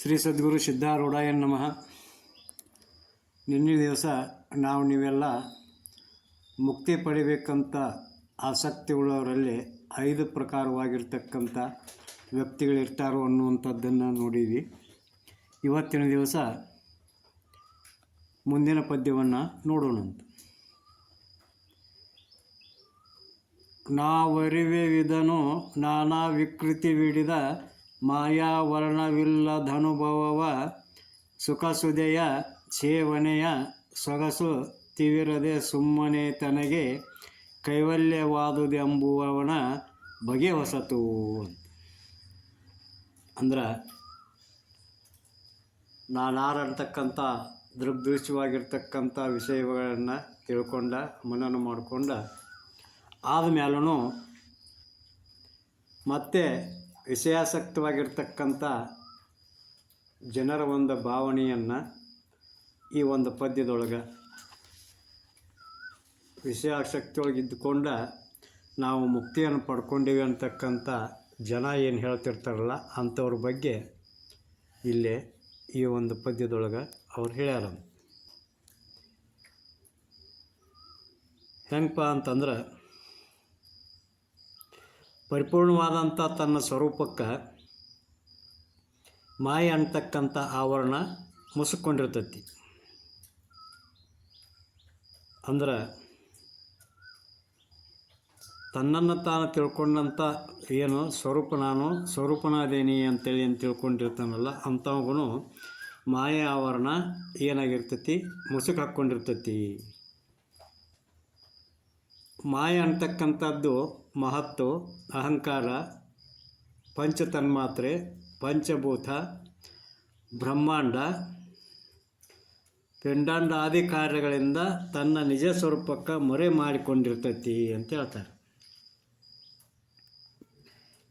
ಶ್ರೀ ಸದ್ಗುರು ಸಿದ್ಧಾರೂಢಾಯ ನಮಃ. ನಿನ್ನೆ ದಿವಸ ನಾವು ನೀವೆಲ್ಲ ಮುಕ್ತಿ ಪಡಿಬೇಕಂತ ಆಸಕ್ತಿ ಉಳ್ಳವರಲ್ಲಿ ಐದು ಪ್ರಕಾರವಾಗಿರ್ತಕ್ಕಂಥ ವ್ಯಕ್ತಿಗಳಿರ್ತಾರೋ ಅನ್ನುವಂಥದ್ದನ್ನು ನೋಡಿದ್ವಿ. ಇವತ್ತಿನ ದಿವಸ ಮುಂದಿನ ಪದ್ಯವನ್ನು ನೋಡೋಣಂತ ನಾವರಿವೆವಿದನು ನಾನಾ ವಿಕೃತಿ ವಿಡಿದ ಮಾಯಾವರ್ಣವಿಲ್ಲದನುಭವವ ಸುಖಸುದೆಯ ಸೇವನೆಯ ಸೊಗಸು ತಿವಿರದೆ ಸುಮ್ಮನೆ ತನಗೆ ಕೈವಲ್ಯವಾದುದೆಂಬುವವನ ಬಗೆ ಹೊಸತು ಅಂದ್ರೆ, ನಾನಾರಂತಕ್ಕಂಥ ದೃಗ್ದೃಶ್ಯವಾಗಿರ್ತಕ್ಕಂಥ ವಿಷಯಗಳನ್ನು ತಿಳ್ಕೊಂಡ, ಮನನ ಮಾಡಿಕೊಂಡ ಆದಮೇಲೂ ಮತ್ತೆ ವಿಷಯಾಸಕ್ತವಾಗಿರ್ತಕ್ಕಂಥ ಜನರ ಒಂದು ಭಾವನೆಯನ್ನು ಈ ಒಂದು ಪದ್ಯದೊಳಗೆ ವಿಷಯಾಸಕ್ತಿಯೊಳಗೆ ಇದ್ದುಕೊಂಡ ನಾವು ಮುಕ್ತಿಯನ್ನು ಪಡ್ಕೊಂಡಿವಿ ಅಂತಕ್ಕಂಥ ಜನ ಏನು ಹೇಳ್ತಿರ್ತಾರಲ್ಲ ಅಂಥವ್ರ ಬಗ್ಗೆ ಇಲ್ಲೇ ಈ ಒಂದು ಪದ್ಯದೊಳಗೆ ಅವ್ರು ಹೇಳ್ಯಾರ. ಹೆಂಗಪ್ಪ ಅಂತಂದ್ರೆ ಪರಿಪೂರ್ಣವಾದಂಥ ತನ್ನ ಸ್ವರೂಪಕ್ಕೆ ಮಾಯ ಅಂತಕ್ಕಂಥ ಆವರಣ ಮುಸುಕೊಂಡಿರ್ತೈತಿ ಅಂದ್ರೆ ತನ್ನನ್ನು ತಾನು ತಿಳ್ಕೊಂಡಂಥ ಏನು ಸ್ವರೂಪ ನಾನು ಸ್ವರೂಪನಾದೇನಿ ಅಂತೇಳಿ ಏನು ತಿಳ್ಕೊಂಡಿರ್ತಾನಲ್ಲ ಅಂಥವಗೂ ಮಾಯ ಆವರಣ ಏನಾಗಿರ್ತೈತಿ? ಮುಸುಕು ಹಾಕ್ಕೊಂಡಿರ್ತೈತಿ. ಮಾಯ ಅಂತಕ್ಕಂಥದ್ದು ಮಹತ್ತು ಅಹಂಕಾರ, ಪಂಚತನ್ಮಾತ್ರೆ, ಪಂಚಭೂತ, ಬ್ರಹ್ಮಾಂಡ ಪಿಂಡಾಂಡ ಆದಿ ಕಾರ್ಯಗಳಿಂದ ತನ್ನ ನಿಜ ಸ್ವರೂಪಕ್ಕೆ ಮೊರೆ ಮಾಡಿಕೊಂಡಿರ್ತೈತಿ ಅಂತ ಹೇಳ್ತಾರೆ.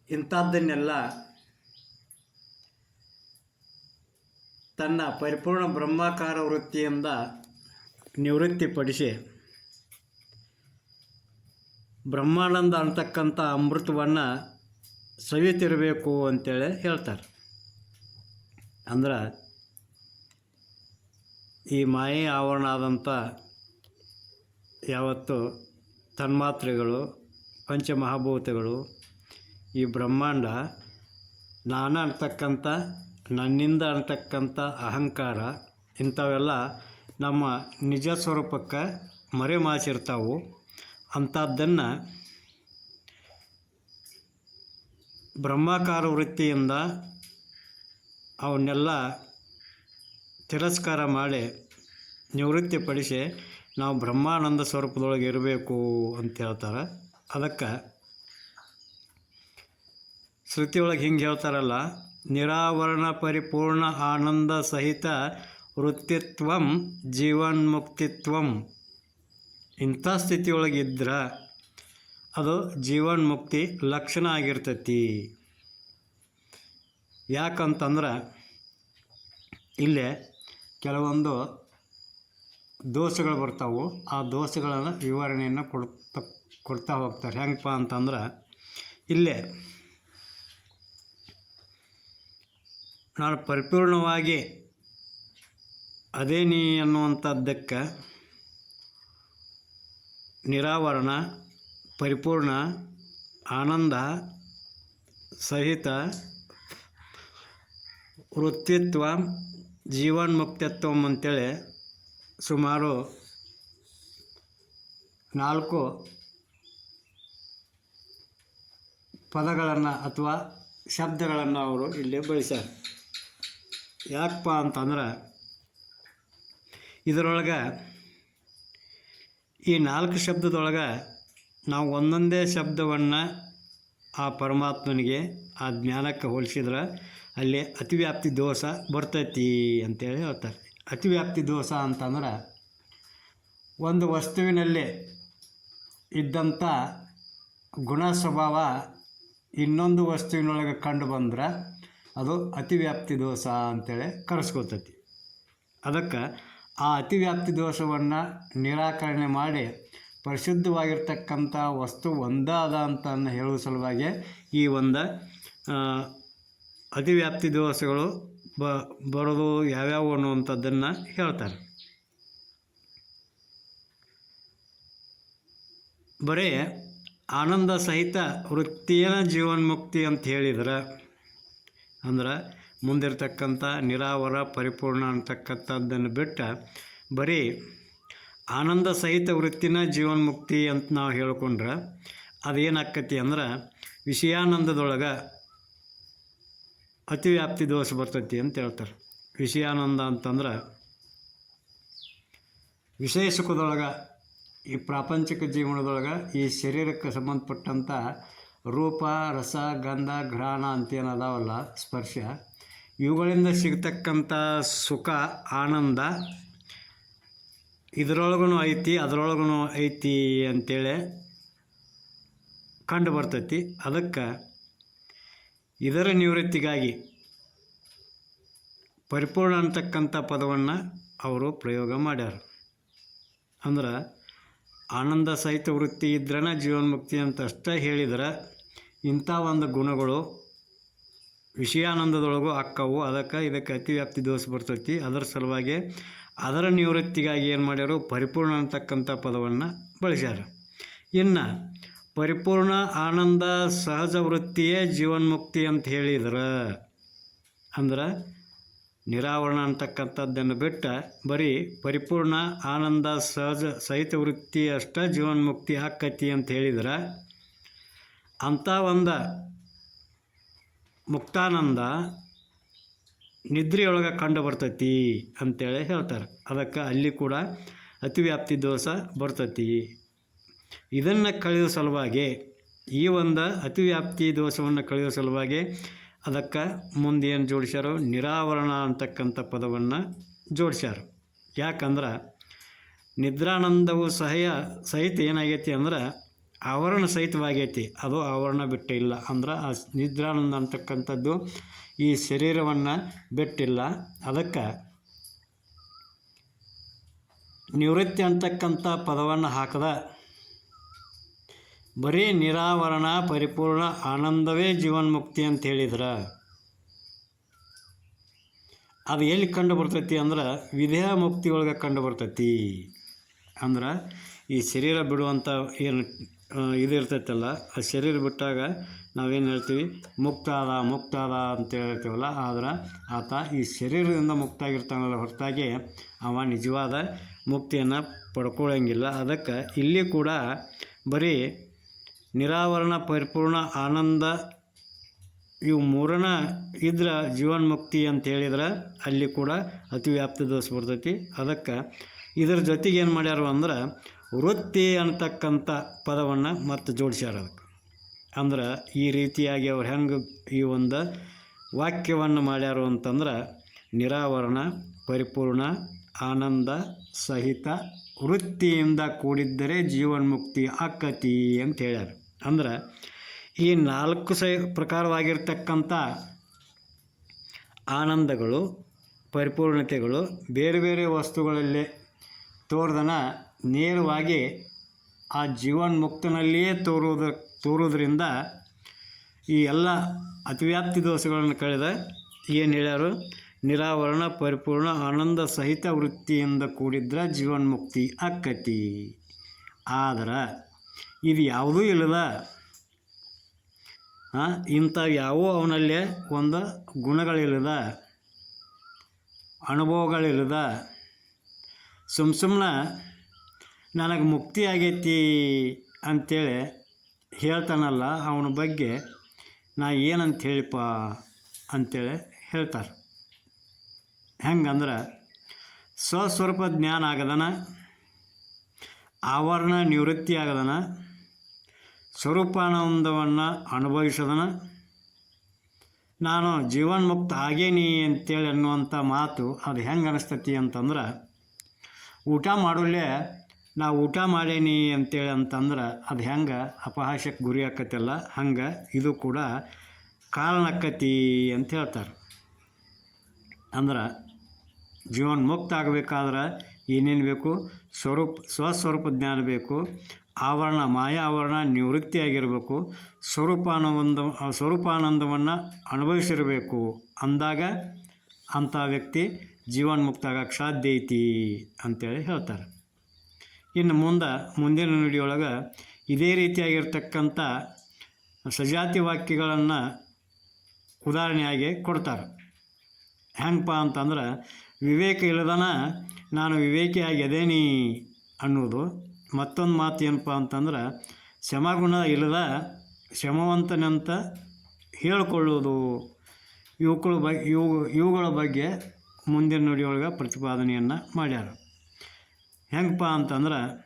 ಇಂಥದ್ದನ್ನೆಲ್ಲ ತನ್ನ ಪರಿಪೂರ್ಣ ಬ್ರಹ್ಮಾಕಾರ ವೃತ್ತಿಯಿಂದ ನಿವೃತ್ತಿಪಡಿಸಿ ಬ್ರಹ್ಮಾನಂದ ಅಂತಕ್ಕಂಥ ಅಮೃತವನ್ನು ಸವಿತಿರಬೇಕು ಅಂತೇಳಿ ಹೇಳ್ತಾರೆ. ಅಂದ್ರೆ ಈ ಮಾಯೆ ಆವರಣ ಆದಂಥ ಯಾವತ್ತು ತನ್ಮಾತ್ರೆಗಳು, ಪಂಚಮಹಾಭೂತಗಳು, ಈ ಬ್ರಹ್ಮಾಂಡ ನಾನು ಅಂತಕ್ಕಂಥ, ನನ್ನಿಂದ ಅಂತಕ್ಕಂಥ ಅಹಂಕಾರ ಇಂಥವೆಲ್ಲ ನಮ್ಮ ನಿಜ ಸ್ವರೂಪಕ್ಕೆ ಮರೆಮಾಚಿರ್ತಾವು. ಅಂಥದ್ದನ್ನು ಬ್ರಹ್ಮಾಕಾರ ವೃತ್ತಿಯಿಂದ ಅವನ್ನೆಲ್ಲ ತಿರಸ್ಕಾರ ಮಾಡಿ ನಿವೃತ್ತಿಪಡಿಸಿ ನಾವು ಬ್ರಹ್ಮಾನಂದ ಸ್ವರೂಪದೊಳಗೆ ಇರಬೇಕು ಅಂತ ಹೇಳ್ತಾರೆ. ಅದಕ್ಕೆ ಶ್ರುತಿಯೊಳಗೆ ಹಿಂಗೆ ಹೇಳ್ತಾರಲ್ಲ, ನಿರಾವರಣ ಪರಿಪೂರ್ಣ ಆನಂದ ಸಹಿತ ವೃತ್ತಿತ್ವಂ, ಜೀವನ್ಮುಕ್ತಿತ್ವಂ. ಇಂಥ ಸ್ಥಿತಿಯೊಳಗಿದ್ರೆ ಅದು ಜೀವನ್ಮುಕ್ತಿ ಲಕ್ಷಣ ಆಗಿರ್ತೈತಿ. ಯಾಕಂತಂದ್ರೆ ಇಲ್ಲೇ ಕೆಲವೊಂದು ದೋಷಗಳು ಬರ್ತಾವೆ. ಆ ದೋಷಗಳನ್ನು ವಿವರಣೆಯನ್ನು ಕೊಡ್ತಾ ಕೊಡ್ತಾ ಹೋಗ್ತಾರೆ. ಹೆಂಗಪ್ಪ ಅಂತಂದ್ರೆ ಇಲ್ಲೇ ನಾನು ಪರಿಪೂರ್ಣವಾಗಿ ಅದೇ ನೀ ಅನ್ನುವಂಥದ್ದಕ್ಕೆ ನಿರಾವರಣ, ಪರಿಪೂರ್ಣ, ಆನಂದ ಸಹಿತ ವೃತ್ತಿತ್ವ ಜೀವನ್ಮುಕ್ತತ್ವ ಅಂತೇಳಿ ಸುಮಾರು ನಾಲ್ಕು ಪದಗಳನ್ನು ಅಥವಾ ಶಬ್ದಗಳನ್ನು ಅವರು ಇಲ್ಲಿ ಬಳಸ್ಯಾರ. ಯಾಕಪ್ಪ ಅಂತಂದ್ರೆ ಇದರೊಳಗೆ ಈ ನಾಲ್ಕು ಶಬ್ದದೊಳಗೆ ನಾವು ಒಂದೊಂದೇ ಶಬ್ದವನ್ನು ಆ ಪರಮಾತ್ಮನಿಗೆ, ಆ ಜ್ಞಾನಕ್ಕೆ ಹೋಲಿಸಿದ್ರೆ ಅಲ್ಲಿ ಅತಿವ್ಯಾಪ್ತಿ ದೋಷ ಬರ್ತೈತಿ ಅಂತೇಳಿ ಹೇಳ್ತಾರೆ. ಅತಿವ್ಯಾಪ್ತಿ ದೋಷ ಅಂತಂದ್ರೆ ಒಂದು ವಸ್ತುವಿನಲ್ಲಿ ಇದ್ದಂಥ ಗುಣ ಸ್ವಭಾವ ಇನ್ನೊಂದು ವಸ್ತುವಿನೊಳಗೆ ಕಂಡು ಬಂದ್ರೆ ಅದು ಅತಿವ್ಯಾಪ್ತಿ ದೋಷ ಅಂತೇಳಿ ಕರೆಸ್ಕೊತೈತಿ. ಅದಕ್ಕೆ ಆ ಅತಿವ್ಯಾಪ್ತಿ ದೋಷವನ್ನು ನಿರಾಕರಣೆ ಮಾಡಿ ಪರಿಶುದ್ಧವಾಗಿರ್ತಕ್ಕಂಥ ವಸ್ತು ಒಂದಾದ ಅಂತ ಹೇಳುವ ಸಲುವಾಗಿ ಈ ಒಂದು ಅತಿವ್ಯಾಪ್ತಿ ದೋಷಗಳು ಬ, ಬರೋದು ಯಾವ್ಯಾವು ಅನ್ನುವಂಥದ್ದನ್ನು ಹೇಳ್ತಾರೆ. ಬರೀ, ಆನಂದ ಸಹಿತ ವೃತ್ತಿಯ ಜೀವನ್ಮುಕ್ತಿ ಅಂತ ಹೇಳಿದ್ರೆ ಅಂದ್ರೆ ಮುಂದಿರ್ತಕ್ಕಂಥ ನಿರಾವರ ಪರಿಪೂರ್ಣ ಅಂತಕ್ಕಂಥದ್ದನ್ನು ಬಿಟ್ಟು ಬರೀ ಆನಂದ ಸಹಿತ ವೃತ್ತಿನ ಜೀವನ್ಮುಕ್ತಿ ಅಂತ ನಾವು ಹೇಳ್ಕೊಂಡ್ರೆ ಅದೇನಾಕತಿ ಅಂದ್ರೆ ವಿಷಯಾನಂದದೊಳಗೆ ಅತಿವ್ಯಾಪ್ತಿ ದೋಷ ಬರ್ತೈತಿ ಅಂತ ಹೇಳ್ತಾರೆ. ವಿಷಯಾನಂದ ಅಂತಂದ್ರೆ ವಿಷಯ ಸುಖದೊಳಗೆ ಈ ಪ್ರಾಪಂಚಿಕ ಜೀವನದೊಳಗೆ ಈ ಶರೀರಕ್ಕೆ ಸಂಬಂಧಪಟ್ಟಂಥ ರೂಪ, ರಸ, ಗಂಧ, ಘ್ರಾಣ ಅಂತೇನದಾವಲ್ಲ ಸ್ಪರ್ಶ. ಇವುಗಳಿಂದ ಸಿಗ್ತಕ್ಕಂಥ ಸುಖ, ಆನಂದ ಇದರೊಳಗೂ ಐತಿ ಅದರೊಳಗೂ ಐತಿ ಅಂತೇಳಿ ಕಂಡು ಬರ್ತೈತಿ. ಅದಕ್ಕೆ ಇದರ ನಿವೃತ್ತಿಗಾಗಿ ಪರಿಪೂರ್ಣ ಅಂತಕ್ಕಂಥ ಪದವನ್ನು ಅವರು ಪ್ರಯೋಗ ಮಾಡ್ಯಾರ. ಅಂದ್ರೆ ಆನಂದ ಸಹಿತ ವೃತ್ತಿ ಇದ್ರನ ಜೀವನ್ಮುಕ್ತಿ ಅಂತ ಅಷ್ಟೇ ಹೇಳಿದ್ರೆ ಇಂಥ ಒಂದು ಗುಣಗಳು ವಿಷಯಾನಂದದೊಳಗೂ ಅಕ್ಕವು, ಅದಕ್ಕೆ ಇದಕ್ಕೆ ಅತಿವ್ಯಾಪ್ತಿ ದೋಷ ಬರ್ತೈತಿ. ಅದರ ಸಲುವಾಗಿ ಅದರ ನಿವೃತ್ತಿಗಾಗಿ ಏನು ಮಾಡ್ಯಾರು? ಪರಿಪೂರ್ಣ ಅಂತಕ್ಕಂಥ ಪದವನ್ನು ಬಳಸ್ಯಾರ. ಇನ್ನು ಪರಿಪೂರ್ಣ ಆನಂದ ಸಹಜ ವೃತ್ತಿಯೇ ಜೀವನ್ಮುಕ್ತಿ ಅಂತ ಹೇಳಿದ್ರೆ ಅಂದ್ರೆ ನಿರಾವರಣ ಅಂತಕ್ಕಂಥದ್ದನ್ನು ಬಿಟ್ಟು ಬರೀ ಪರಿಪೂರ್ಣ ಆನಂದ ಸಹಜ ಸಹಿತ ವೃತ್ತಿ ಅಷ್ಟೇ ಜೀವನ್ಮುಕ್ತಿ ಹಾಕತಿ ಅಂತ ಹೇಳಿದ್ರೆ. ಅಂಥ ಒಂದು ಮುಕ್ತಾನಂದ ನಿದ್ರೆಯೊಳಗೆ ಕಂಡು ಬರ್ತೈತಿ ಅಂತೇಳಿ ಹೇಳ್ತಾರೆ. ಅದಕ್ಕೆ ಅಲ್ಲಿ ಕೂಡ ಅತಿವ್ಯಾಪ್ತಿ ದೋಷ ಬರ್ತೈತಿ. ಇದನ್ನು ಕಳೆಯೋ ಸಲುವಾಗಿ, ಈ ಒಂದು ಅತಿವ್ಯಾಪ್ತಿ ದೋಷವನ್ನು ಕಳೆಯೋ ಸಲುವಾಗಿ ಅದಕ್ಕೆ ಮುಂದೆ ಏನು ಜೋಡಿಸ್ಯಾರೋ ನಿರಾವರಣ ಅಂತಕ್ಕಂಥ ಪದವನ್ನು ಜೋಡಿಸ್ಯಾರ. ಯಾಕಂದ್ರೆ ನಿದ್ರಾನಂದವು ಸಹಯ, ಸಹಿತ ಏನಾಗೈತಿ ಅಂದ್ರೆ ಆವರಣ ಸಹಿತವಾಗೈತಿ. ಅದು ಆವರಣ ಬಿಟ್ಟಿಲ್ಲ ಅಂದ್ರೆ ಆ ನಿದ್ರಾನಂದ ಅಂತಕ್ಕಂಥದ್ದು ಈ ಶರೀರವನ್ನು ಬಿಟ್ಟಿಲ್ಲ. ಅದಕ್ಕೆ ನಿವೃತ್ತಿ ಅಂತಕ್ಕಂಥ ಪದವನ್ನು ಹಾಕದ. ಬರೀ ನಿರಾವರಣ ಪರಿಪೂರ್ಣ ಆನಂದವೇ ಜೀವನ್ಮುಕ್ತಿ ಅಂತ ಹೇಳಿದ್ರೆ. ಅದು ಎಲ್ಲಿ ಕಂಡು ಬರ್ತೈತಿ ಅಂದ್ರೆ ವಿಧೇಯ ಮುಕ್ತಿ ಒಳಗೆ ಕಂಡು ಬರ್ತೈತಿ ಅಂದ್ರೆ ಈ ಶರೀರ ಬಿಡುವಂಥ ಏನು ಇದು ಇರ್ತೈತಲ್ಲ, ಆ ಶರೀರ ಬಿಟ್ಟಾಗ ನಾವೇನು ಹೇಳ್ತೀವಿ? ಮುಕ್ತ ಅದ ಮುಕ್ತ ಅದ ಅಂತ ಹೇಳ್ತೀವಲ್ಲ, ಆದ್ರೆ ಆತ ಈ ಶರೀರದಿಂದ ಮುಕ್ತ ಆಗಿರ್ತಾನಲ್ಲ ಹೊರತಾಗಿ ಅವ ನಿಜವಾದ ಮುಕ್ತಿಯನ್ನು ಪಡ್ಕೊಳ್ಳೋಂಗಿಲ್ಲ ಅದಕ್ಕೆ ಇಲ್ಲಿ ಕೂಡ ಬರೀ ನಿರಾವರಣ, ಪರಿಪೂರ್ಣ ಆನಂದ ಇವು ಮೂರನ ಇದ್ರೆ ಜೀವನ್ಮುಕ್ತಿ ಅಂತ ಹೇಳಿದ್ರೆ ಅಲ್ಲಿ ಕೂಡ ಅತಿವ್ಯಾಪ್ತಿ ದೋಷ ಬರ್ತೈತಿ. ಅದಕ್ಕೆ ಇದ್ರ ಜೊತೆಗೆ ಏನು ಮಾಡ್ಯಾರು ಅಂದ್ರೆ ವೃತ್ತಿ ಅಂತಕ್ಕಂಥ ಪದವನ್ನು ಮತ್ತೆ ಜೋಡಿಸ್ಯಾರ ಅದಕ್ಕೆ. ಅಂದ್ರೆ ಈ ರೀತಿಯಾಗಿ ಅವ್ರು ಹೆಂಗೆ ಈ ಒಂದು ವಾಕ್ಯವನ್ನು ಮಾಡ್ಯಾರು ಅಂತಂದ್ರೆ ನಿರಾವರಣ, ಪರಿಪೂರ್ಣ, ಆನಂದ ಸಹಿತ ವೃತ್ತಿಯಿಂದ ಕೂಡಿದ್ದರೆ ಜೀವನ್ಮುಕ್ತಿ ಆಕತಿ ಅಂತ ಹೇಳ್ಯಾರ. ಅಂದ್ರೆ ಈ ನಾಲ್ಕು ಸೈ ಪ್ರಕಾರವಾಗಿರ್ತಕ್ಕಂಥ ಆನಂದಗಳು, ಪರಿಪೂರ್ಣತೆಗಳು ಬೇರೆ ಬೇರೆ ವಸ್ತುಗಳಲ್ಲಿ ತೋರ್ದನ ನೇರವಾಗಿ ಆ ಜೀವನ್ಮುಕ್ತನಲ್ಲಿಯೇ ತೋರುವುದ, ತೋರುವುದರಿಂದ ಈ ಎಲ್ಲ ಅತಿವ್ಯಾಪ್ತಿ ದೋಷಗಳನ್ನು ಕಳೆದ ಏನು ಹೇಳ್ಯಾರು? ನಿರಾವರಣ, ಪರಿಪೂರ್ಣ, ಆನಂದ ಸಹಿತ ವೃತ್ತಿಯಿಂದ ಕೂಡಿದ್ರೆ ಜೀವನ್ಮುಕ್ತಿ ಅಕ್ಕತಿ. ಆದ್ರೆ ಇದು ಯಾವುದೂ ಇಲ್ಲದ ಇಂಥ ಯಾವ ಅವನಲ್ಲಿ ಒಂದು ಗುಣಗಳಿಲ್ಲದ, ಅನುಭವಗಳಿಲ್ಲದ ಸುಮ್ಮ ಸುಮ್ಮನೆ ನನಗೆ ಮುಕ್ತಿ ಆಗೈತಿ ಅಂತೇಳಿ ಹೇಳ್ತಾನಲ್ಲ ಅವನ ಬಗ್ಗೆ, ನಾ ಏನಂತ ಹೇಳಿಪ್ಪ ಅಂತೇಳಿ ಹೇಳ್ತಾರೆ. ಹೆಂಗಂದ್ರೆ, ಸ್ವಸ್ವರೂಪ ಜ್ಞಾನ ಆಗದನ, ಆವರಣ ನಿವೃತ್ತಿ ಆಗದನ, ಸ್ವರೂಪಾನಂದವನ್ನು ಅನುಭವಿಸದನ, ನಾನು ಜೀವನ್ಮುಕ್ತ ಆಗೇನಿ ಅಂತೇಳಿ ಅನ್ನುವಂಥ ಮಾತು ಅದು ಹೆಂಗೆ ಅನಿಸ್ತತಿ ಅಂತಂದ್ರೆ, ಊಟ ಮಾಡೋಲ್ಲೇ ನಾ ಊಟ ಮಾಡೇನಿ ಅಂತೇಳಿ ಅಂತಂದ್ರೆ ಅದು ಹೆಂಗೆ ಅಪಹಾಸ್ಯಕ್ಕೆ ಗುರಿ ಆಕತ್ತಲ್ಲ ಹಂಗೆ ಇದು ಕೂಡ ಕಾರಣಕ್ಕತಿ ಅಂತ ಹೇಳ್ತಾರೆ. ಅಂದ್ರೆ ಜೀವನ ಮುಕ್ತ ಆಗಬೇಕಾದ್ರೆ ಏನೇನು ಬೇಕು? ಸ್ವರೂಪ, ಸ್ವಸ್ವರೂಪ ಜ್ಞಾನ ಬೇಕು, ಆವರಣ, ಮಾಯಾ ಆವರಣ ನಿವೃತ್ತಿಯಾಗಿರಬೇಕು. ಸ್ವರೂಪಾನಂದ, ಸ್ವರೂಪಾನಂದವನ್ನು ಅನುಭವಿಸಿರಬೇಕು. ಅಂದಾಗ ಅಂಥ ವ್ಯಕ್ತಿ ಜೀವನ್ಮುಕ್ತ ಆಗಕ್ಕೆ ಸಾಧ್ಯ ಐತಿ ಅಂತೇಳಿ ಹೇಳ್ತಾರೆ. ಇನ್ನು ಮುಂದೆ, ಮುಂದಿನ ನುಡಿಯೊಳಗೆ ಇದೇ ರೀತಿಯಾಗಿರ್ತಕ್ಕಂಥ ಸಜಾತಿ ವಾಕ್ಯಗಳನ್ನು ಉದಾಹರಣೆಯಾಗಿ ಕೊಡ್ತಾರೆ. ಹೆಂಗಪ್ಪ ಅಂತಂದ್ರೆ, ವಿವೇಕ ಇಲ್ಲದನ ನಾನು ವಿವೇಕಿಯಾಗಿ ಅದೇನಿ ಅನ್ನೋದು ಮತ್ತೊಂದು ಮಾತು ಏನಪ್ಪ ಅಂತಂದ್ರೆ ಶಮಗುಣ ಇಲ್ಲದ ಶಮವಂತನಂತ ಹೇಳಿಕೊಳ್ಳೋದು ಇವುಗಳ ಬಗ್ಗೆ ಇವು, ಇವುಗಳ ಬಗ್ಗೆ ಮುಂದಿನ ನುಡಿಯೊಳಗೆ ಪ್ರತಿಪಾದನೆಯನ್ನು ಮಾಡ್ಯಾರ. ಹೆಂಗಪ್ಪ ಅಂತಂದ್ರೆ,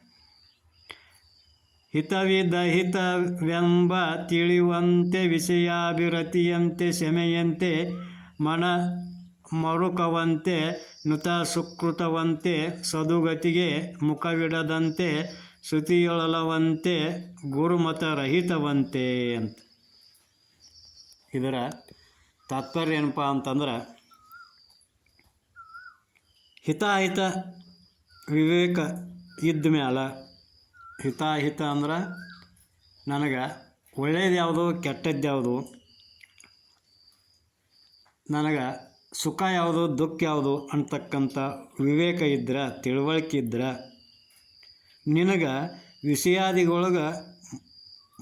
ಹಿತವಿದ ಹಿತವೆಂಬ ತಿಳಿಯುವಂತೆ ವಿಷಯಾಭಿರತಿಯಂತೆ ಶಮೆಯಂತೆ ಮನ ಮರುಕವಂತೆ ನುತ ಸುಕೃತವಂತೆ ಸದುಗತಿಗೆ ಮುಖವಿಡದಂತೆ, ಶ್ರುತಿಯೊಳಲವಂತೆ ಗುರುಮತ ರಹಿತವಂತೆ ಅಂತ. ಇದರ ತಾತ್ಪರ್ಯ ಏನಪ್ಪ ಅಂತಂದ್ರೆ, ಹಿತಾಹಿತ ವಿವೇಕ ಇದ್ದ ಮ್ಯಾಲ ಹಿತಾಹಿತ ಅಂದ್ರೆ ನನಗೆ ಒಳ್ಳೇದು ಯಾವುದು ಕೆಟ್ಟದ್ದು ಯಾವುದು, ನನಗೆ ಸುಖ ಯಾವುದು, ದುಃಖ ಯಾವುದು ಅಂತಕ್ಕಂಥ ವಿವೇಕ ಇದ್ರೆ, ತಿಳುವಳಿಕೆ ಇದ್ರೆ, ನಿನಗೆ ವಿಷಯಾದಿಗೊಳಗೆ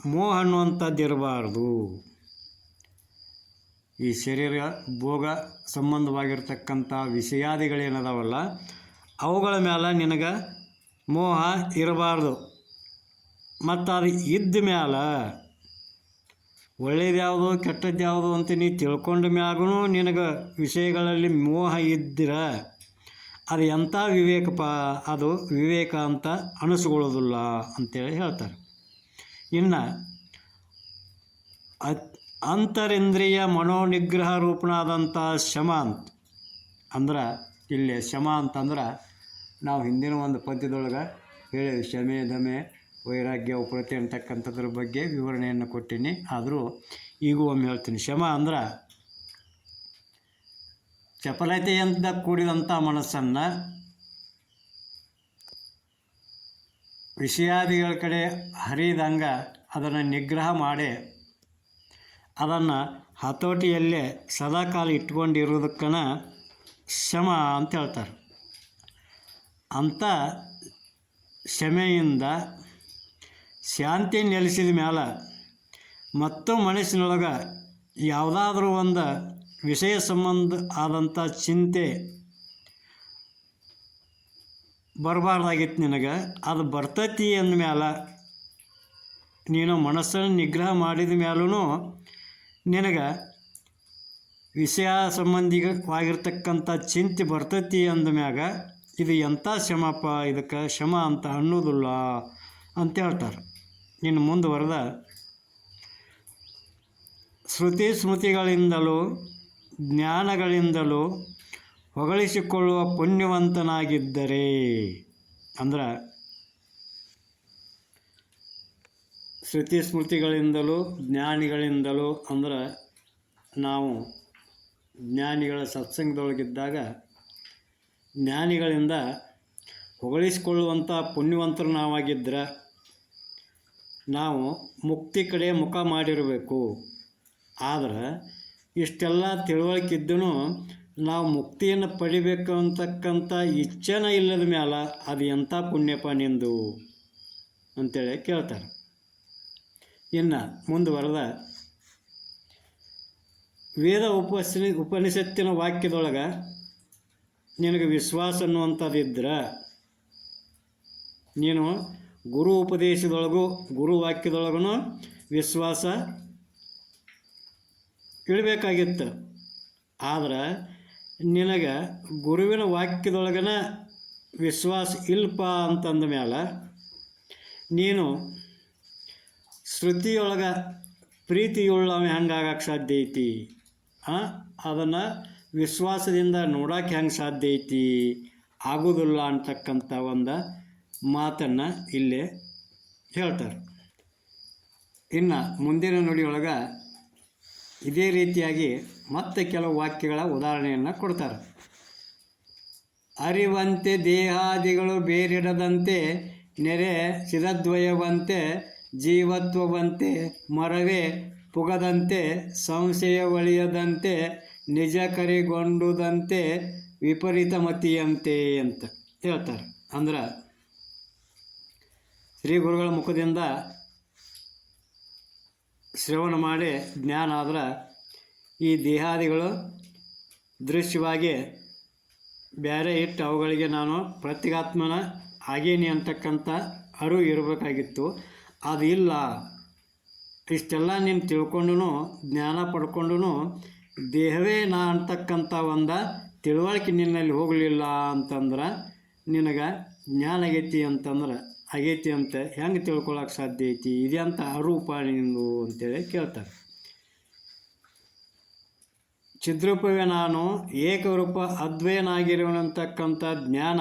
ಮೋಹ ಅನ್ನುವಂಥದ್ದು ಇರಬಾರ್ದು. ಈ ಶರೀರ ಭೋಗ ಸಂಬಂಧವಾಗಿರ್ತಕ್ಕಂಥ ವಿಷಯಾದಿಗಳೇನದಾವಲ್ಲ ಅವುಗಳ ಮೇಲೆ ನಿನಗೆ ಮೋಹ ಇರಬಾರ್ದು. ಮತ್ತು ಅದು ಇದ್ದ ಮ್ಯಾಲ ಒಳ್ಳೇದು ಯಾವುದು ಕೆಟ್ಟದ್ದು ಯಾವುದು ಅಂತ ನೀ ತಿಳ್ಕೊಂಡ ಮ್ಯಾಗೂ ನಿನಗೆ ವಿಷಯಗಳಲ್ಲಿ ಮೋಹ ಇದ್ದಿರ. ಅದು ಎಂಥ ವಿವೇಕಪ್ಪ, ಅದು ವಿವೇಕ ಅಂತ ಅನಿಸ್ಕೊಳ್ಳೋದಿಲ್ಲ ಅಂತೇಳಿ ಹೇಳ್ತಾರೆ. ಇನ್ನು ಅತ್ ಅಂತರಿಂದ್ರಿಯ ಮನೋನಿಗ್ರಹ ರೂಪನಾದಂಥ ಶಮ ಅಂತ ಅಂದ್ರೆ, ಇಲ್ಲಿ ಶಮ ಅಂತಂದ್ರೆ ನಾವು ಹಿಂದಿನ ಒಂದು ಪದ್ಯದೊಳಗೆ ಹೇಳಿದ್ವಿ ಶಮೆ ದಮೆ ವೈರಾಗ್ಯ ಉಪರತಿ ಅಂತಕ್ಕಂಥದ್ರ ಬಗ್ಗೆ ವಿವರಣೆಯನ್ನು ಕೊಟ್ಟೀನಿ. ಆದರೂ ಈಗೂ ಒಮ್ಮೆ ಹೇಳ್ತೀನಿ. ಶಮ ಅಂದ್ರೆ ಚಪಲತೆಯಿಂದ ಕೂಡಿದಂಥ ಮನಸ್ಸನ್ನು ವಿಷಯಾದಿಗಳ ಕಡೆ ಹರಿದಂಗೆ ಅದನ್ನು ನಿಗ್ರಹ ಮಾಡಿ, ಅದನ್ನು ಹತೋಟಿಯಲ್ಲೇ ಸದಾಕಾಲ ಇಟ್ಕೊಂಡಿರೋದಕ್ಕನ ಶಮ ಅಂತ ಹೇಳ್ತಾರೆ. ಅಂಥ ಕ್ಷಮೆಯಿಂದ ಶಾಂತಿ ನೆಲೆಸಿದ ಮ್ಯಾಲ ಮತ್ತು ಮನಸ್ಸಿನೊಳಗೆ ಯಾವುದಾದ್ರೂ ಒಂದು ವಿಷಯ ಸಂಬಂಧ ಆದಂಥ ಚಿಂತೆ ಬರಬಾರ್ದಾಗಿತ್ತು ನಿನಗೆ. ಅದು ಬರ್ತೈತಿ ಮೇಲೆ ನೀನು ಮನಸ್ಸನ್ನು ನಿಗ್ರಹ ಮಾಡಿದ ಮೇಲೂ ನಿನಗೆ ವಿಷಯ ಸಂಬಂಧಿಕವಾಗಿರ್ತಕ್ಕಂಥ ಚಿಂತೆ ಬರ್ತೈತಿ ಅಂದಮ್ಯಾಗ ಇದು ಎಂಥ ಶ್ರಮಪ್ಪ ಇದಕ್ಕೆ ಶಮ ಅಂತ ಅನ್ನೋದಿಲ್ಲ ಅಂತ ಹೇಳ್ತಾರೆ. ಇನ್ನು ಮುಂದುವರೆದ ಶ್ರುತಿ ಸ್ಮೃತಿಗಳಿಂದಲೂ, ಜ್ಞಾನಗಳಿಂದಲೂ ಹೊಗಳಿಸಿಕೊಳ್ಳುವ ಪುಣ್ಯವಂತನಾಗಿದ್ದರೆ, ಅಂದ್ರೆ ಶ್ರುತಿ ಸ್ಮೃತಿಗಳಿಂದಲೂ, ಜ್ಞಾನಿಗಳಿಂದಲೂ, ಅಂದ್ರೆ ನಾವು ಜ್ಞಾನಿಗಳ ಸತ್ಸಂಗದೊಳಗಿದ್ದಾಗ ಜ್ಞಾನಿಗಳಿಂದ ಹೊಗಳಿಸಿಕೊಳ್ಳುವಂಥ ಪುಣ್ಯವಂತರು ನಾವಾಗಿದ್ದರೆ ನಾವು ಮುಕ್ತಿ ಕಡೆ ಮುಖ ಮಾಡಿರಬೇಕು. ಆದರೆ ಇಷ್ಟೆಲ್ಲ ತಿಳುವಳಿಕೆ ಇದ್ದೂ ನಾವು ಮುಕ್ತಿಯನ್ನು ಪಡಿಬೇಕು ಅಂತಕ್ಕಂಥ ಇಚ್ಛೆನ ಇಲ್ಲದ ಮೇಲೆ ಅದು ಎಂಥ ಪುಣ್ಯಪ ನಿಂದು? ಅಂತೇಳಿ ಕೇಳ್ತಾರೆ. ಇನ್ನು ಮುಂದುವರೆದ ವೇದ ಉಪಸ್ ಉಪನಿಷತ್ತಿನ ವಾಕ್ಯದೊಳಗೆ ನಿನಗೆ ವಿಶ್ವಾಸ ಅನ್ನುವಂಥದ್ದಿದ್ರೆ ನೀನು ಗುರು ಉಪದೇಶದೊಳಗೂ, ಗುರು ವಾಕ್ಯದೊಳಗೂ ವಿಶ್ವಾಸ ಇಡಬೇಕಾಗಿತ್ತು. ಆದ್ರೆ ನಿನಗೆ ಗುರುವಿನ ವಾಕ್ಯದೊಳಗನ ವಿಶ್ವಾಸ ಇಲ್ಪ ಅಂತಂದ ಮೇಲೆ ನೀನು ಶ್ರುತಿಯೊಳಗೆ ಪ್ರೀತಿಯುಳ್ಳವ ಹೆಂಗಾಗಕ್ಕೆ ಸಾಧ್ಯ ಐತಿ? ಅದನ್ನು ವಿಶ್ವಾಸದಿಂದ ನೋಡೋಕೆ ಹೆಂಗೆ ಸಾಧ್ಯ ಐತಿ? ಆಗೋದಿಲ್ಲ ಅಂತಕ್ಕಂಥ ಒಂದು ಮಾತನ್ನು ಇಲ್ಲಿ ಹೇಳ್ತಾರೆ. ಇನ್ನು ಮುಂದಿನ ನುಡಿಯೊಳಗೆ ಇದೇ ರೀತಿಯಾಗಿ ಮತ್ತೆ ಕೆಲವು ವಾಕ್ಯಗಳ ಉದಾಹರಣೆಯನ್ನು ಕೊಡ್ತಾರೆ. ಅರಿವಂತೆ ದೇಹಾದಿಗಳು ಬೇರಿಡದಂತೆ, ನೆರೆ ಚಿರದ್ವಯವಂತೆ, ಜೀವತ್ವವಂತೆ, ಮರವೇ ಪುಗದಂತೆ, ಸಂಶಯ ಒಳಿಯದಂತೆ ನಿಜ ಕರಿಗೊಂಡುದಂತೆ ವಿಪರೀತ ಮತಿಯಂತೆ ಅಂತ ಹೇಳ್ತಾರೆ. ಅಂದ್ರೆ ಶ್ರೀ ಗುರುಗಳ ಮುಖದಿಂದ ಶ್ರವಣ ಮಾಡಿ ಜ್ಞಾನ ಆದ್ರೆ ಈ ದೇಹಾದಿಗಳು ದೃಶ್ಯವಾಗಿ ಬೇರೆ ಇಟ್ಟು ಅವುಗಳಿಗೆ ನಾನು ಪ್ರತ್ಯಾತ್ಮನ ಆಗೇನಿ ಅಂತಕ್ಕಂಥ ಅರಿವು ಇರಬೇಕಾಗಿತ್ತು. ಅದು ಇಲ್ಲ ಇಷ್ಟೆಲ್ಲ ನೀನು ತಿಳ್ಕೊಂಡು ಜ್ಞಾನ ಪಡ್ಕೊಂಡು ದೇಹವೇ ನಾ ಅಂತಕ್ಕಂಥ ಒಂದು ತಿಳುವಳಿಕೆ ನಿನ್ನಲ್ಲಿ ಹೋಗಲಿಲ್ಲ ಅಂತಂದ್ರೆ ನಿನಗೆ ಜ್ಞಾನ ಆಗೈತಿ ಅಂತಂದ್ರೆ ಆಗೈತಿ ಅಂತ ಹೆಂಗೆ ತಿಳ್ಕೊಳಕ್ಕೆ ಸಾಧ್ಯ ಐತಿ? ಇದೆ ಅಂತ ಅರೂಪ ನಿಂದು ಅಂತೇಳಿ ಕೇಳ್ತಾರೆ. ಚಿದ್ರೂಪವೇ ನಾನು ಏಕರೂಪ ಅದ್ವಯನಾಗಿರುವಂತಕ್ಕಂಥ ಜ್ಞಾನ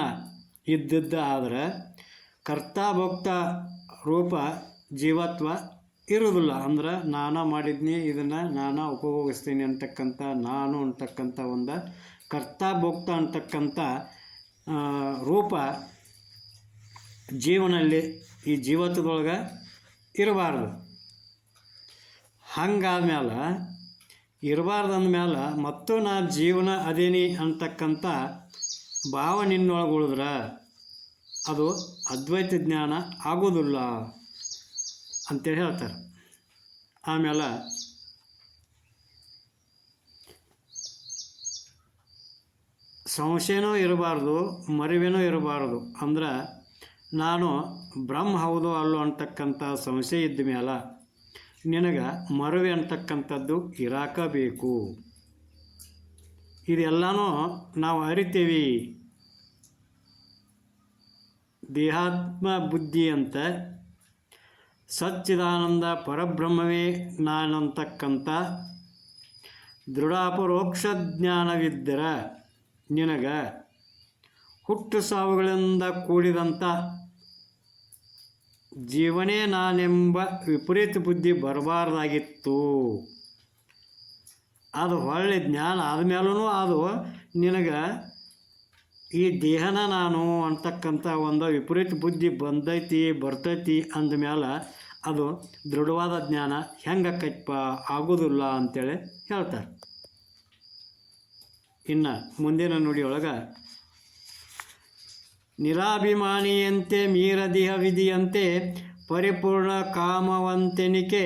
ಇದ್ದಿದ್ದ ಆದರೆ ಕರ್ತ ರೂಪ ಜೀವತ್ವ ಇರುವುದಿಲ್ಲ ಅಂದ್ರೆ ನಾನು ಮಾಡಿದ್ನಿ, ಇದನ್ನು ನಾನು ಉಪಭೋಗಿಸ್ತೀನಿ ಅಂತಕ್ಕಂಥ, ನಾನು ಅಂತಕ್ಕಂಥ ಒಂದು ಕರ್ತ ಭೋಕ್ತ ಅಂತಕ್ಕಂಥ ರೂಪ ಜೀವನಲ್ಲಿ ಈ ಜೀವತ್ವದೊಳಗೆ ಇರಬಾರ್ದು. ಹಂಗಾದ್ಮೇಲೆ ಇರಬಾರ್ದು ಅಂದಮೇಲೆ ಮತ್ತು ನಾ ಜೀವನ ಅದೇನಿ ಅಂತಕ್ಕಂಥ ಭಾವ ನಿನ್ನೊಳಗೆ ಉಳಿದ್ರೆ ಅದು ಅದ್ವೈತ ಜ್ಞಾನ ಆಗೋದಿಲ್ಲ. ಅಂತೇಳಿ ಹೇಳ್ತಾರೆ. ಆಮೇಲೆ ಸಂಶಯನೂ ಇರಬಾರ್ದು, ಮರಿವೇನೂ ಇರಬಾರ್ದು. ಅಂದ್ರೆ ನಾನು ಬ್ರಹ್ಮ ಹೌದು ಅಲ್ಲೋ ಅಂತಕ್ಕಂಥ ಸಂಶಯ ಇದ್ದ ಮೇಲೆ ನಿನಗೆ ಮರುವೆ ಅಂತಕ್ಕಂಥದ್ದು ಇರಾಕಬೇಕು. ಇದೆಲ್ಲನೂ ನಾವು ಅರಿತೀವಿ. ದೇಹಾತ್ಮ ಬುದ್ಧಿ ಅಂತ ಸಚ್ಚಿದಾನಂದ ಪರಬ್ರಹ್ಮವೇ ನಾನಂತಕ್ಕಂಥ ದೃಢಾಪರೋಕ್ಷ ಜ್ಞಾನವಿದ್ದರ ನಿನಗ ಹುಟ್ಟು ಸಾವುಗಳಿಂದ ಕೂಡಿದಂಥ ಜೀವನೇ ನಾನೆಂಬ ವಿಪರೀತ ಬುದ್ಧಿ ಬರಬಾರ್ದಾಗಿತ್ತು. ಅದು ಒಳ್ಳೆ ಜ್ಞಾನ ಆದಮೇಲೂ ಅದು ನಿನಗೆ ಈ ದೇಹನ ನಾನು ಅಂತಕ್ಕಂಥ ಒಂದು ವಿಪರೀತ ಬುದ್ಧಿ ಬಂದೈತಿ, ಬರ್ತೈತಿ ಅಂದಮೇಲೆ ಅದು ದೃಢವಾದ ಜ್ಞಾನ ಹೆಂಗಕ್ಕೈತಪ್ಪ? ಆಗೋದಿಲ್ಲ ಅಂತೇಳಿ ಹೇಳ್ತಾರೆ. ಇನ್ನು ಮುಂದಿನ ನುಡಿಯೊಳಗೆ, ನಿರಾಭಿಮಾನಿಯಂತೆ ಮೀರದಿಹ ವಿಧಿಯಂತೆ ಪರಿಪೂರ್ಣ ಕಾಮವಂತೆನಿಕೆ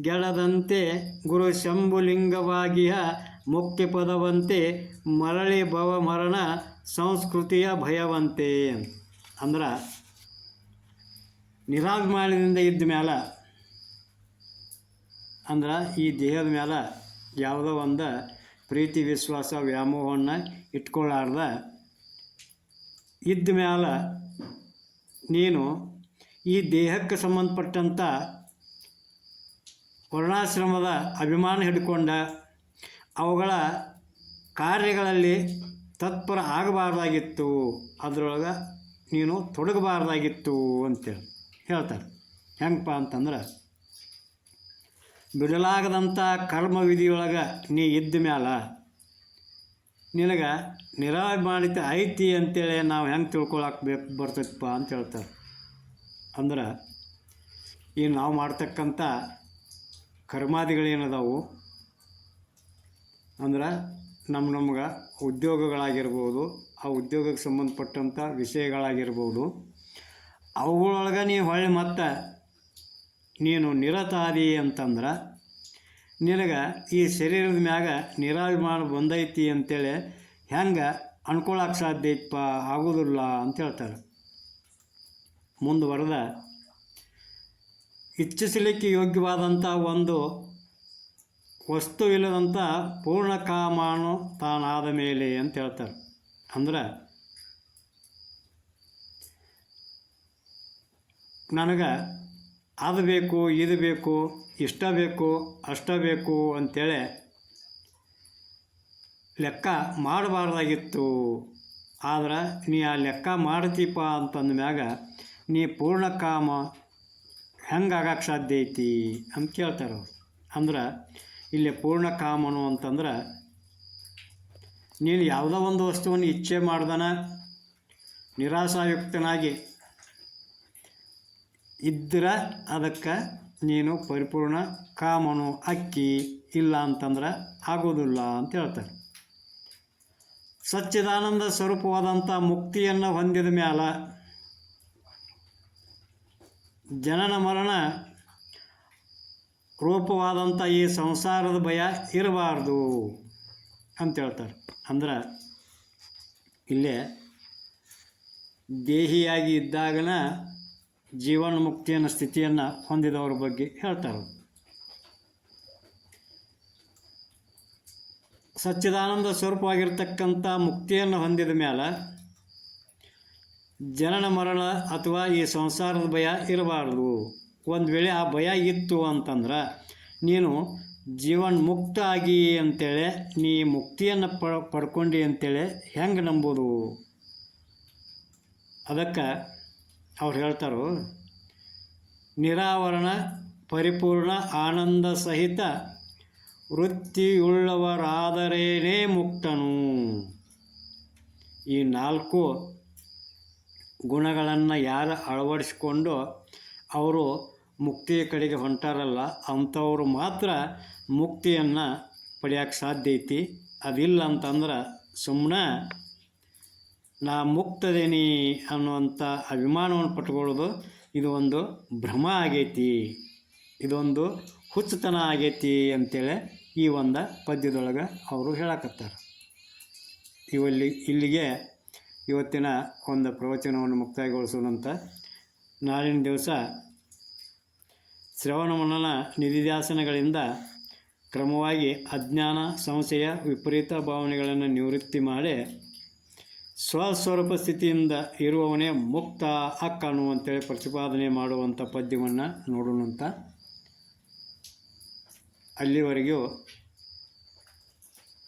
ಗೆಳದಂತೆ ಗುರು ಶಂಭುಲಿಂಗವಾಗಿಯ ಮುಕ್ತಿ ಪದವಂತೆ ಮರಳಿ ಭವ ಮರಣ ಸಂಸ್ಕೃತಿಯ ಭಯವಂತೆ ಅಂದ್ರೆ ನಿರಾಭಿಮಾನದಿಂದ ಇದ್ದ ಮ್ಯಾಲ, ಅಂದ್ರೆ ಈ ದೇಹದ ಮೇಲೆ ಯಾವುದೋ ಒಂದು ಪ್ರೀತಿ, ವಿಶ್ವಾಸ, ವ್ಯಾಮೋಹವನ್ನು ಇಟ್ಕೊಳ್ಳಾರ್ದ ಇದ್ದ ಮೇಲೆ ನೀನು ಈ ದೇಹಕ್ಕೆ ಸಂಬಂಧಪಟ್ಟಂಥ ವರ್ಣಾಶ್ರಮದ ಅಭಿಮಾನ ಹಿಡ್ಕೊಂಡ ಅವುಗಳ ಕಾರ್ಯಗಳಲ್ಲಿ ತತ್ಪರ ಆಗಬಾರ್ದಾಗಿತ್ತು, ಅದರೊಳಗೆ ನೀನು ತೊಡಗಬಾರ್ದಾಗಿತ್ತು ಅಂತೇಳಿ ಹೇಳ್ತಾರೆ. ಹೆಂಗಪ್ಪ ಅಂತಂದ್ರೆ ಬಿಡಲಾಗದಂಥ ಕರ್ಮ ವಿಧಿಯೊಳಗೆ ನೀ ಇದ್ದ ಮ್ಯಾಲ ನಿನಗೆ ನಿರಾಭಿಮಾನಿತ ಐತಿ ಅಂತೇಳಿ ನಾವು ಹೆಂಗೆ ತಿಳ್ಕೊಳಕ್ಬೇಕು ಬರ್ತೈತಪ್ಪ ಅಂತ ಹೇಳ್ತಾರೆ. ಅಂದ್ರೆ, ಈ ನಾವು ಮಾಡ್ತಕ್ಕಂಥ ಕರ್ಮಾದಿಗಳೇನದಾವು? ಅಂದ್ರೆ ನಮ್ಮ ನಮ್ಗೆ ಉದ್ಯೋಗಗಳಾಗಿರ್ಬೋದು, ಆ ಉದ್ಯೋಗಕ್ಕೆ ಸಂಬಂಧಪಟ್ಟಂಥ ವಿಷಯಗಳಾಗಿರ್ಬೋದು, ಅವುಗಳೊಳಗೆ ನೀ ಹೊಳ್ಳಿ ಮತ್ತೆ ನೀನು ನಿರತಾದಿ ಅಂತಂದ್ರೆ, ನಿನಗೆ ಈ ಶರೀರದ ಮ್ಯಾಗ ನಿರಾಭಿಮಾನ ಬಂದೈತಿ ಅಂತೇಳಿ ಹೆಂಗೆ ಅನ್ಕೊಳಕ್ಕೆ ಸಾಧ್ಯ ಇಪ್ಪ ಆಗೋದಿಲ್ಲ ಅಂತ ಹೇಳ್ತಾರೆ. ಮುಂದುವರೆದ, ಇಚ್ಛಿಸಲಿಕ್ಕೆ ಯೋಗ್ಯವಾದಂಥ ಒಂದು ವಸ್ತುವಿಲ್ಲದಂಥ ಪೂರ್ಣ ಕಾಮಾನು ತಾನಾದ ಮೇಲೆ ಅಂತ ಹೇಳ್ತಾರೆ. ಅಂದ್ರೆ ನನಗೆ ಅದು ಬೇಕು, ಇದು ಬೇಕು, ಇಷ್ಟ ಬೇಕು, ಅಷ್ಟ ಬೇಕು ಅಂತೇಳಿ ಲೆಕ್ಕ ಮಾಡಬಾರ್ದಾಗಿತ್ತು. ಆದ್ರೆ ನೀ ಆ ಲೆಕ್ಕ ಮಾಡ್ತೀಪ ಅಂತಂದ ಮ್ಯಾಗ ನೀ ಪೂರ್ಣ ಕಾಮ ಹೆಂಗಾಗಕ್ಕೆ ಸಾಧ್ಯ ಐತಿ ಅಂತ ಕೇಳ್ತಾರೆ ಅವರು. ಅಂದ್ರೆ ಇಲ್ಲಿ ಪೂರ್ಣ ಕಾಮನು ಅಂತಂದ್ರೆ ನೀನು ಯಾವುದೋ ಒಂದು ವಸ್ತುವನ್ನು ಇಚ್ಛೆ ಮಾಡ್ದನ ನಿರಾಸಾಯುಕ್ತನಾಗಿ ಇದ್ರೆ ಅದಕ್ಕೆ ನೀನು ಪರಿಪೂರ್ಣ ಕಾಮನು, ಅಕ್ಕಿ ಇಲ್ಲ ಅಂತಂದ್ರೆ ಆಗೋದಿಲ್ಲ ಅಂತ ಹೇಳ್ತಾರೆ. ಸಚ್ಚಿದಾನಂದ ಸ್ವರೂಪವಾದಂಥ ಮುಕ್ತಿಯನ್ನು ಹೊಂದಿದ ಮ್ಯಾಲ ಜನನ ಮರಣ ರೂಪವಾದಂಥ ಈ ಸಂಸಾರದ ಭಯ ಇರಬಾರ್ದು ಅಂತ ಹೇಳ್ತಾರೆ. ಅಂದ್ರೆ ಇಲ್ಲೇ ದೇಹಿಯಾಗಿ ಇದ್ದಾಗನ ಜೀವನ ಮುಕ್ತಿಯನ್ನು, ಸ್ಥಿತಿಯನ್ನು ಹೊಂದಿದವರ ಬಗ್ಗೆ ಹೇಳ್ತಾರೆ ಸಚ್ಚಿದಾನಂದ ಸ್ವರೂಪವಾಗಿರ್ತಕ್ಕಂಥ ಮುಕ್ತಿಯನ್ನು ಹೊಂದಿದ ಮೇಲೆ ಜನನ ಮರಣ ಅಥವಾ ಈ ಸಂಸಾರದ ಭಯ ಇರಬಾರ್ದು. ಒಂದು ವೇಳೆ ಆ ಭಯ ಇತ್ತು ಅಂತಂದ್ರೆ, ನೀನು ಜೀವನ್ ಮುಕ್ತ ಆಗಿ ಅಂತೇಳಿ, ನೀ ಮುಕ್ತಿಯನ್ನು ಪ ಪಡ್ಕೊಂಡು ಅಂತೇಳಿ ಹೆಂಗೆ ನಂಬೋದು? ಅದಕ್ಕೆ ಅವ್ರು ಹೇಳ್ತಾರೋ, ನಿರಾವರಣ, ಪರಿಪೂರ್ಣ ಆನಂದ ಸಹಿತ ವೃತ್ತಿಯುಳ್ಳವರಾದರೇನೇ ಮುಕ್ತನು. ಈ ನಾಲ್ಕು ಗುಣಗಳನ್ನು ಯಾರು ಅಳವಡಿಸ್ಕೊಂಡು, ಅವರು ಮುಕ್ತಿಯ ಕಡೆಗೆ ಹೊಂಟಾರಲ್ಲ, ಅಂಥವ್ರು ಮಾತ್ರ ಮುಕ್ತಿಯನ್ನು ಪಡೆಯೋಕ್ಕೆ ಸಾಧ್ಯ ಐತಿ. ಅದಿಲ್ಲ ಅಂತಂದ್ರೆ ಸುಮ್ಮನೆ ನಾ ಮುಕ್ತದೇನಿ ಅನ್ನುವಂಥ ಅಭಿಮಾನವನ್ನು ಪಟ್ಕೊಳ್ಳೋದು ಇದು ಒಂದು ಭ್ರಮ ಆಗೈತಿ. ಇದೊಂದು ಹುಚ್ಚುತನ ಆಗೈತಿ ಅಂತೇಳಿ ಈ ಒಂದು ಪದ್ಯದೊಳಗೆ ಅವರು ಹೇಳಕತ್ತಾರೆ. ಇವಲ್ಲಿ ಇಲ್ಲಿಗೆ ಇವತ್ತಿನ ಒಂದು ಪ್ರವಚನವನ್ನು ಮುಕ್ತಾಯಗೊಳಿಸೋಣಂತ ನಾಳಿನ ದಿವಸ ಶ್ರವಣ ಮನನ ನಿಧಿಧ್ಯಾಸನಗಳಿಂದ ಕ್ರಮವಾಗಿ ಅಜ್ಞಾನ ಸಂಶಯ ವಿಪರೀತ ಭಾವನೆಗಳನ್ನು ನಿವೃತ್ತಿ ಮಾಡಿ ಸ್ವಸ್ವರೂಪ ಸ್ಥಿತಿಯಿಂದ ಇರುವವನೇ ಮುಕ್ತ ಅಕ್ಕ ಅನ್ನುವಂಥೇಳಿ ಪ್ರತಿಪಾದನೆ ಮಾಡುವಂಥ ಪದ್ಯವನ್ನು ನೋಡೋಣಂತ ಅಲ್ಲಿವರೆಗೂ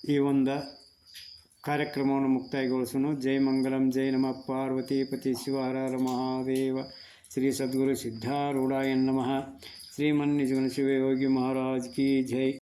ಈ ಒಂದು ಕಾರ್ಯಕ್ರಮವನ್ನು ಮುಕ್ತಾಯಗೊಳಿಸೋಣ. ಜೈ ಮಂಗಲಂ, ಜೈ ನಮಃ. ಪಾರ್ವತೀಪತಿ ಶಿವ ಹರ ಹರ ಮಹಾದೇವ, ಶ್ರೀ ಸದ್ಗುರು ಸಿದ್ಧಾರೂಢಾಯ ನಮಃ. श्रीमन निजगण शिव योगी महाराज की जय।